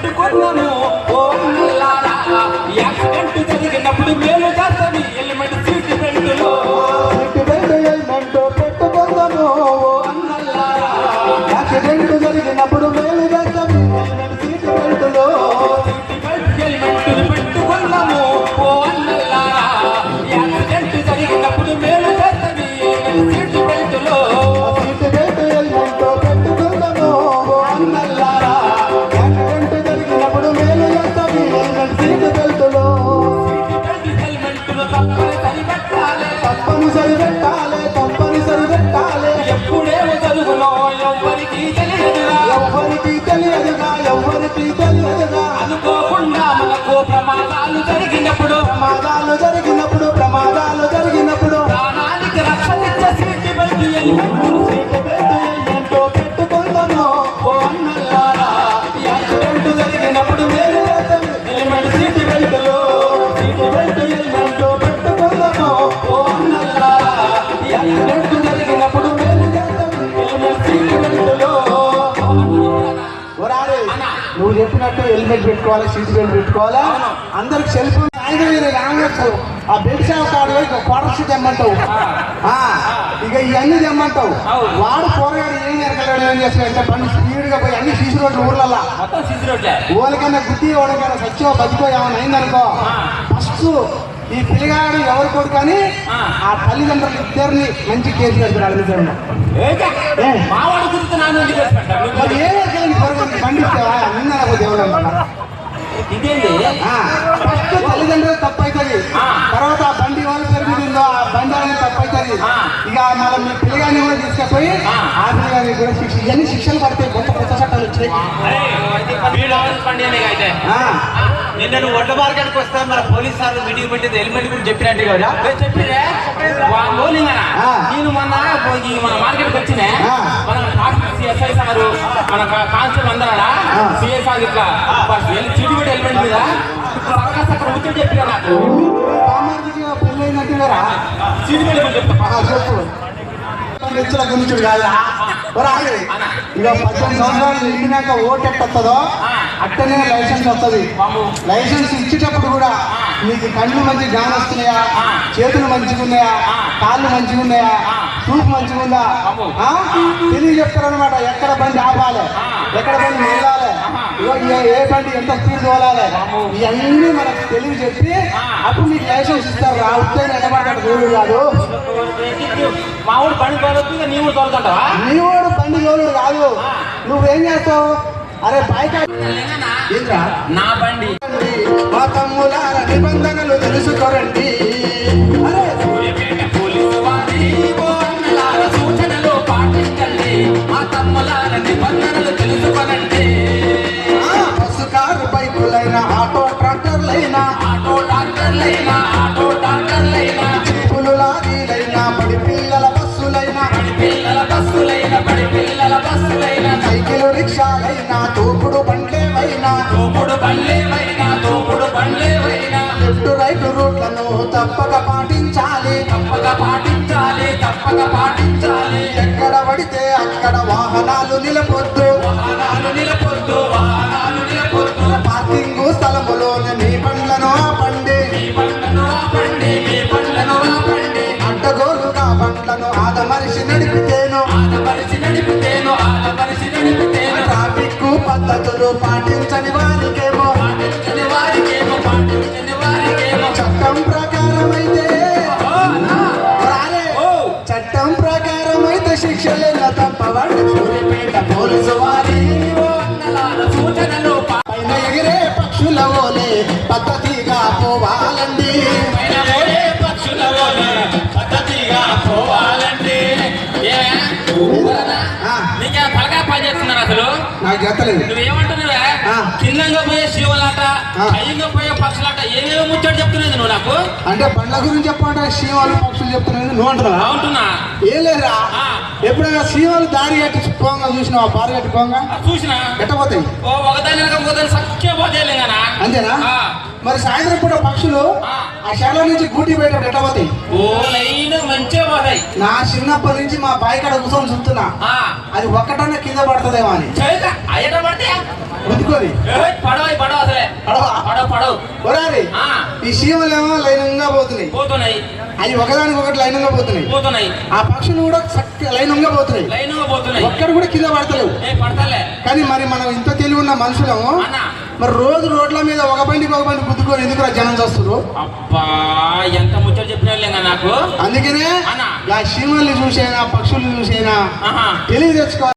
పెట్టుకున్నాము యాక్సిడెంట్ జరిగినప్పుడు మేలు చేస్తాను. హెల్మెట్ సీట్ బెల్ట్లో యాక్సిడెంట్ జరిగినప్పుడు మేలు నువ్వు చెప్పినట్టు హెల్మెట్ పెట్టుకోవాలి సీట్ బెల్ట్ పెట్టుకోవాలా? అందరికి సెల్ ఫోన్ సాయంత్రం రావచ్చు ఆ బెడ్ షాప్ కాడు ఇక క్వార్టర్స్ తెమ్మంటావు. ఆ, ఇక ఇవన్నీ తెమ్మంటావు. వాడు పోరగాడు ఏం ఎరకలేడు ఏం చేస్తాడంటే బండి స్పీడ్గా పోయి అన్ని సీసీ రోడ్లు ఊర్లల్లా. ఓలకన్నా గుద్ది ఓడకన్నా సత్యో బతికో ఏమైనా అయిందనుకో. ఫస్ట్ ఈ పిల్లగాడు ఎవరు కొడుకు అని ఆ. తల్లిదండ్రులు ఇద్దరిని మంచి కేసు పెడతారు వాళ్ళ నిజంగా ఏగా? ఏ? మావాడు గురించి నాన్న ఎందుకు వేసి పెట్టారు? మరి ఏ ఎరకలేని పొరగాన్ని పండిస్తావా నిన్న నాకు దేవుడు ఇదేంది? ఫస్ట్ తల్లిదండ్రులు తప్పు అవుతుంది ఆ. తర్వాత ఆ బండి వాళ్ళు పెరుగుతుందో ఆ బండి అనేది తప్పు అవుతుంది ఆ. ఇక మళ్ళీ మీ కూడా తీసుకుపోయి ఆ. ఆ పిల్లగానికి కూడా శిక్ష ఇవన్నీ శిక్షలు పడతాయి కొత్త కొత్త చట్టాలు వచ్చాయి నిన్న నువ్వు ఒడ్ల మార్కెట్కి వస్తే మన పోలీస్ సార్ మీటింగ్ పెట్టింది హెల్మెట్ గురించి చెప్పినట్టు కదా? చెప్పిరే. నేను మొన్న మన మార్కెట్కి వచ్చినే. మన ఎస్ఐ సారు మన కాన్స్టేబుల్ అందరా. సిఐ సార్ ఇట్లా చిడి కూడా హెల్మెట్ మీద సక్క సక్క ముచ్చట చెప్పిరా నాకు. చిడి మీద చెప్తా చెప్పు. ఇక పద్దెనిమిది సంవత్సరాలు నిండినాక ఓటు ఎట్ట వస్తుందో అట్టనే లైసెన్స్ వస్తుంది. లైసెన్స్ ఇచ్చేటప్పుడు కూడా మీకు కళ్ళు మంచి గాని వస్తున్నాయా? చేతులు మంచిగా ఉన్నాయా? కాళ్ళు మంచిగా ఉన్నాయా? చూపు మంచిగా ఉందా? తెలియ చెప్తారనమాట ఎక్కడ బండి ఆపాలి? ఎక్కడ బండి ఇగో ఏ- బండి ఎంత స్పీడ్ తోలాలి? ఇవన్నీ మనకు తెలివి చెప్పి అప్పుడు మీకు లైసెన్స్ ఇస్తారు. ఆ ఉత్తైన ఎడబడ్డ దూరు కాదు. తోలొద్దు నీ తోలుకుంటావా? నీవాడు బండి తోలుడు కాదు. నువ్వేం చేస్తావు? అరే బైక్ నా బండి. మా తమ్ములార నిబంధనలు తెలుసుకోరండి. పిల్లల బస్సులైన బడి పిల్లల బస్సులైన. సైకిల్ రిక్షాలైనా తోపుడు బండ్లేవైనా తోపుడు బండ్లేవైనా తోపుడు బండ్లేవైనా లెఫ్ట్ రైట్ రూట్లను తప్పక పాటించాలి. తప్పక పాటించాలి తప్పక పాటించాలి. ఎక్కడ పడితే అక్కడ వాహనాలు నిలపొద్దు. పక్షుల ఓలే పద్ధతిగా పోవాలండి పద్ధతిగా పోవాలండి ఏ? ఊరనా? ఆ. నీకే బాగా పని చేస్తున్నాను అసలు నాకు చెప్పలేదు నువ్వేమంటున్నావే ఆ. కిందంగా పోయే శివలాట ఆ. పైగా పోయే పక్షులాట ఏమేమో ముచ్చట చెప్తున్నది నువ్వు నాకు అంటే బండ్ల గురించి చెప్పమంటే సీమాలు పక్షులు చెప్తున్నాయి నువ్వు అంటున్నావా బాగుంటున్నా ఏం లేదురా ఆ. ఎప్పుడైనా సీమాలు దారి కట్టి పోంగా చూసినావా బారి కట్టి పోంగా చూసినా ఎట్ట పోతాయి ఓ ఒకదాని ఒకదాని సఖ్య పోతే అంతేనా. మరి సాయంత్రం పూట పక్షులు ఆ. శాల నుంచి గూటి బయట ఎట్ట పోతాయి నా చిన్నప్పటి నుంచి మా బాయి కాడ కూర్చొని చూస్తున్నా. అది ఒక్కటన్నా కింద పడుతుందేమో అని. ఏయ్, పడవ ఈ చీమలేమో లైనంగా పోతున్నాయి. పోతున్నాయి. అవి ఒకదానికి ఒకటి లైనంగా పోతున్నాయి. పోతున్నాయి. ఆ పక్షులు కూడా లైనంగా పోతున్నాయి. లైన్గా పోతున్నాయి. ఒక్కడు కూడా కింద పడతలేవు. పడతలే. కానీ మరి మనం ఇంత తెలివి ఉన్న మనుషులము మరి రోజు రోడ్ల మీద ఒక బండికి ఒక బండి గుద్దుకొని ఎందుకు జనం చేస్తున్నారు అబ్బా ఎంత ముచ్చట చెప్పినా నాకు? అందుకనే. ఆ చీమల్ని చూసైనా పక్షుల్ని చూసైనా తెలివి తెచ్చుకోవాలి.